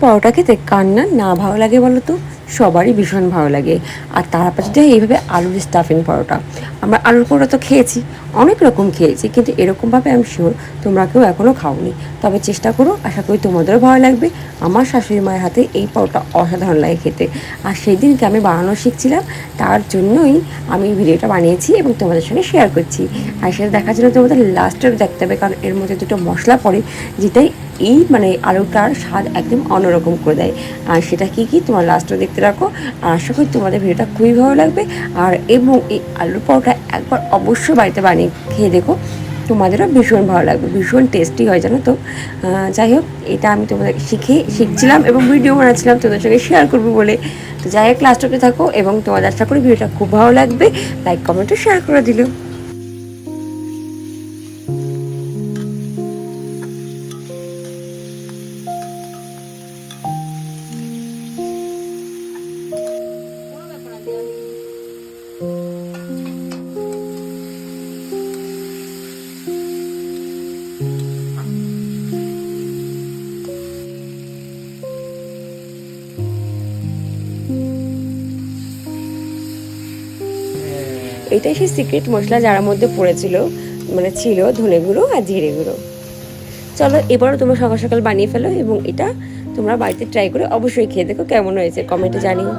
পরোটা খেতে কার না ভালো লাগে বলো তো। সবারই ভীষণ ভালো লাগে। আর যদি হয় এইভাবে আলুর স্টাফিং পরোটা, আমরা আলুর পরোটা তো খেয়েছি, অনেক রকম খেয়েছি, কিন্তু এরকমভাবে আমি শিওর তোমরা কেউ এখনও খাওনি। তবে চেষ্টা করো, আশা করি তোমাদেরও ভালো লাগবে, আমার শাশুড়ি মায়ের হাতে এই পরোটা অসাধারণ লাগে খেতে। আর সেই দিনকে আমি বানানো শিখছিলাম, তার জন্যই আমি ভিডিওটা বানিয়েছি এবং তোমাদের সঙ্গে শেয়ার করছি। আর সেটা দেখার জন্য তোমাদের লাস্টেও দেখতে হবে, কারণ এর মধ্যে দুটো মশলা পড়ে, যেটাই এই মানে আলুটার স্বাদ একদম অন্যরকম করে দেয়। আর সেটা কি কি? তোমার লাস্টও দেখতে রাখো। আর আশা করি তোমাদের ভিডিওটা খুবই ভালো লাগবে। আর এবং এই আলুর পরোটা একবার অবশ্যই বাড়িতে বানিয়ে খেয়ে দেখো। তোমাদেরও ভীষণ ভালো লাগবে, ভীষণ টেস্টি হয়, জানো তো। যাই হোক, এটা আমি তোমাদের শিখে শিখছিলাম এবং ভিডিও বানাচ্ছিলাম তোমাদের সঙ্গে শেয়ার করব বলে। তো যাই হোক লাস্ট অব্দি থাকো এবং তোমাদের আশা করি ভিডিওটা খুব ভালো লাগবে। লাইক কমেন্টও শেয়ার করে দিলো। এটাই সেই সিক্রেট মশলা যার মধ্যে পড়েছিল মানে ছিল ধনে গুঁড়ো আর জিরে গুঁড়ো। চলো, এবারও তোমরা সকাল সকাল বানিয়ে ফেলো এবং এটা তোমরা বাড়িতে ট্রাই করে অবশ্যই খেয়ে দেখো কেমন হয়েছে কমেন্টে জানিও।